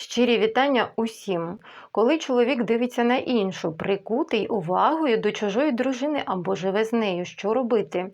Щирі вітання усім. Коли чоловік дивиться на іншу, прикутий увагою до чужої дружини або живе з нею, що робити?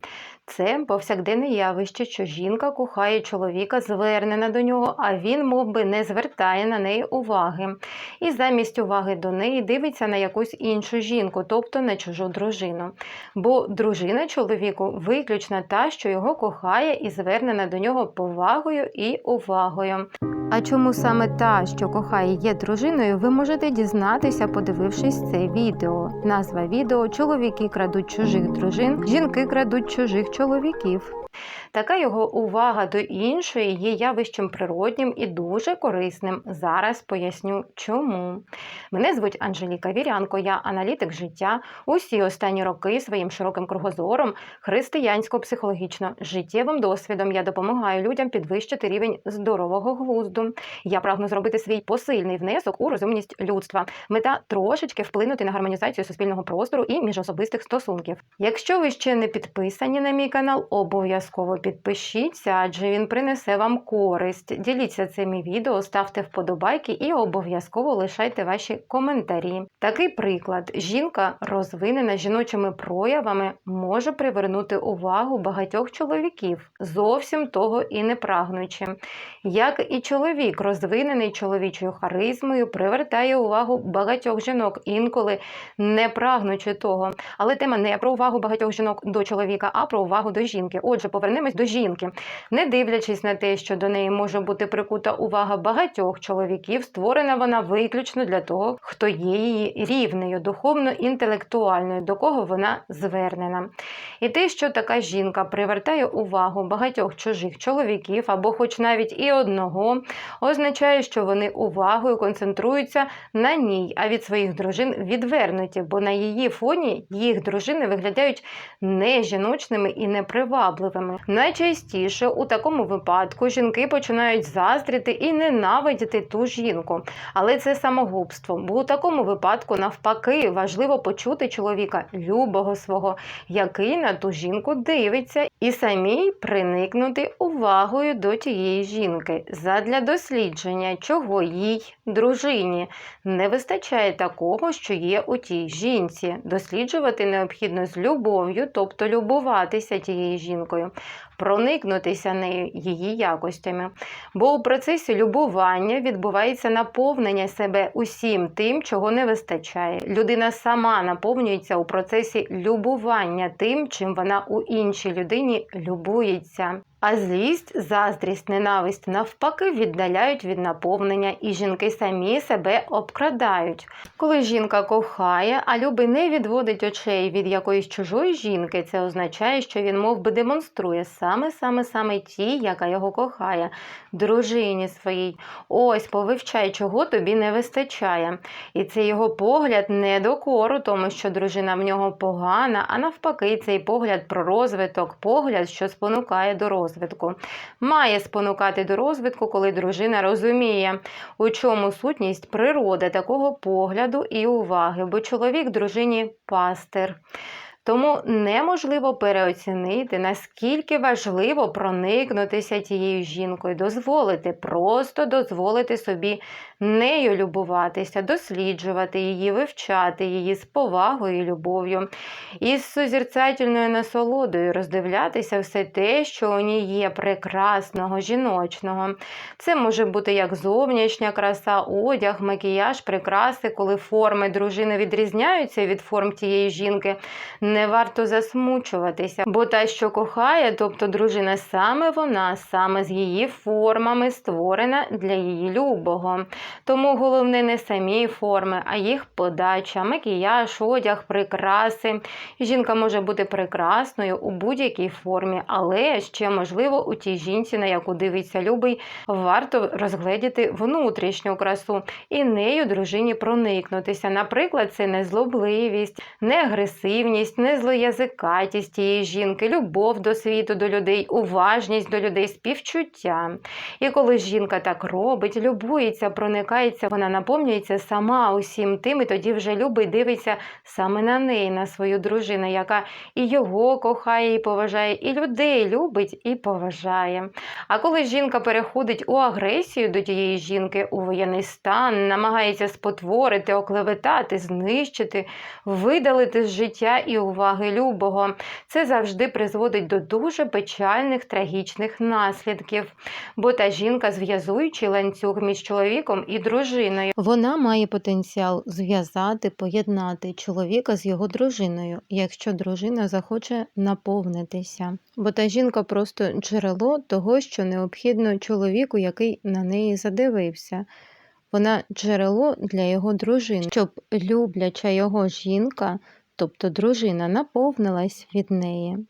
Це повсякденне явище, що жінка кохає чоловіка, звернена до нього, а він мов би, не звертає на неї уваги. І замість уваги до неї дивиться на якусь іншу жінку, тобто на чужу дружину. Бо дружина чоловіку виключно та, що його кохає і звернена до нього повагою і увагою. А чому саме та, що кохає, є дружиною, ви можете дізнатися, подивившись це відео. Назва відео Чоловіки крадуть чужих дружин, жінки крадуть чужих чоловіків. Така його увага до іншої є явищем природнім і дуже корисним. Зараз поясню чому. Мене звуть Анжеліка Вірянко, я аналітик життя. Усі останні роки своїм широким кругозором, християнсько-психологічно життєвим досвідом я допомагаю людям підвищити рівень здорового глузду. Я прагну зробити свій посильний внесок у розумність людства. Мета трошечки вплинути на гармонізацію суспільного простору і міжособистих стосунків. Якщо ви ще не підписані на мій канал, обов'язково підпишіться, адже він принесе вам користь. Діліться цими відео, ставте вподобайки і обов'язково лишайте ваші коментарі. Такий приклад: жінка, розвинена жіночими проявами, може привернути увагу багатьох чоловіків, зовсім того і не прагнучи. Як і чоловік, розвинений чоловічою харизмою, привертає увагу багатьох жінок, інколи не прагнучи того. Але тема не про увагу багатьох жінок до чоловіка, а про увагу до жінки. Отже, повернемось до жінки. Не дивлячись на те, що до неї може бути прикута увага багатьох чоловіків, створена вона виключно для того, хто є її рівнею, духовно-інтелектуальною, до кого вона звернена. І те, що така жінка привертає увагу багатьох чужих чоловіків або, хоч навіть і одного, означає, що вони увагою концентруються на ній, а від своїх дружин відвернуті, бо на її фоні їх дружини виглядають не жіночними і непривабливими. Найчастіше у такому випадку жінки починають заздрити і ненавидіти ту жінку. Але це самогубство, бо у такому випадку, навпаки, важливо почути чоловіка любого свого, який на ту жінку дивиться, і самій приникнути увагою до тієї жінки задля дослідження, чого їй, дружині, не вистачає такого, що є у тій жінці. Досліджувати необхідно з любов'ю, тобто любуватися тією жінкою проникнутися нею її якостями. Бо у процесі любування відбувається наповнення себе усім тим, чого не вистачає. Людина сама наповнюється у процесі любування тим, чим вона у іншій людині любується. А злість, заздрість, ненависть навпаки віддаляють від наповнення, і жінки самі себе обкрадають. Коли жінка кохає, а любий не відводить очей від якоїсь чужої жінки, це означає, що він мов би, демонструє саме саме саме тій, яка його кохає, дружині своїй. Ось повивчай, чого тобі не вистачає. І це його погляд не до кору, тому що дружина в нього погана, а навпаки, цей погляд про розвиток, погляд, що спонукає до розвитку розвитку. Має спонукати до розвитку, коли дружина розуміє, у чому сутність природи такого погляду і уваги, бо чоловік дружині пастир. Тому неможливо переоцінити, наскільки важливо проникнутися тією жінкою, дозволити, просто дозволити собі нею любуватися, досліджувати її, вивчати її з повагою і любов'ю, і з насолодою роздивлятися все те, що у ній є прекрасного, жіночного. Це може бути як зовнішня краса, одяг, макіяж, прикраси, коли форми дружини відрізняються від форм тієї жінки не варто засмучуватися, бо та, що кохає, тобто дружина, саме вона, саме з її формами створена для її любого. Тому головне не самі форми, а їх подача, макіяж, одяг, прикраси. Жінка може бути прекрасною у будь-якій формі, але ще можливо у тій жінці, на яку дивиться любий, варто розгледіти внутрішню красу і нею дружині проникнутися. Наприклад, це не злобливість, не агресивність, незлоязикатість тієї жінки, любов до світу, до людей, уважність до людей, співчуття. І коли жінка так робить, любується, проникається, вона наповнюється сама усім тим, і тоді вже любить, дивиться саме на неї, на свою дружину, яка і його кохає, і поважає, і людей любить і поважає. А коли жінка переходить у агресію до тієї жінки, у воєнний стан, намагається спотворити, оклеветати, знищити, видалити з життя і уваги любого, це завжди призводить до дуже печальних трагічних наслідків. Бо та жінка, зв'язуючи ланцюг між чоловіком і дружиною, вона має потенціал зв'язати, поєднати чоловіка з його дружиною, якщо дружина захоче наповнитися. Бо та жінка просто джерело того, що необхідно чоловіку, який на неї задивився. Вона джерело для його дружини, щоб любляча його жінка, тобто дружина, наповнилась від неї.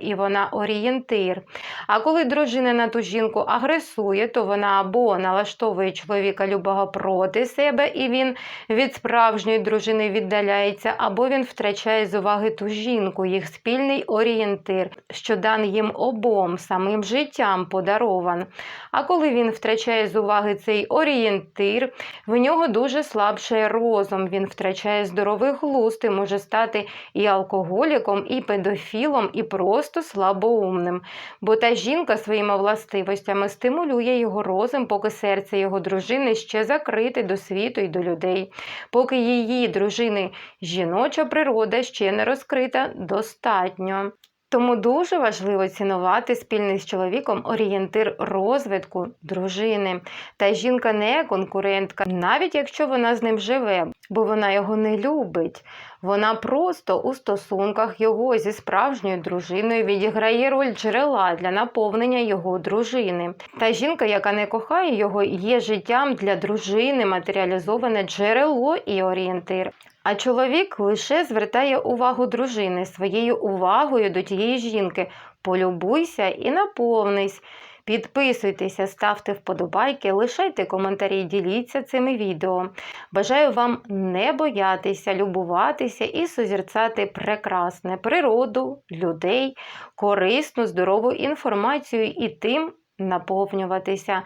І вона орієнтир. А коли дружина на ту жінку агресує, то вона або налаштовує чоловіка любого проти себе, і він від справжньої дружини віддаляється, або він втрачає з уваги ту жінку, їх спільний орієнтир, що дан їм обом самим життям подарован. А коли він втрачає з уваги цей орієнтир, в нього дуже слабшає розум, він втрачає здоровий глузд і може стати і алкоголіком, і педофілом, і просто слабоумним. Бо та жінка своїми властивостями стимулює його розум, поки серце його дружини ще закрите до світу і до людей, поки її дружини жіноча природа ще не розкрита достатньо. Тому дуже важливо цінувати спільний з чоловіком орієнтир розвитку дружини. Та жінка не конкурентка, навіть якщо вона з ним живе, бо вона його не любить. Вона просто у стосунках його зі справжньою дружиною відіграє роль джерела для наповнення його дружини. Та жінка, яка не кохає його, є життям для дружини, матеріалізоване джерело і орієнтир. А чоловік лише звертає увагу дружини своєю увагою до тієї жінки. Полюбуйся і наповнись. Підписуйтеся, ставте вподобайки, лишайте коментарі, діліться цими відео. Бажаю вам не боятися, любуватися і созерцати прекрасне природу, людей, корисну, здорову інформацію і тим наповнюватися.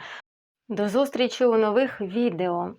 До зустрічі у нових відео!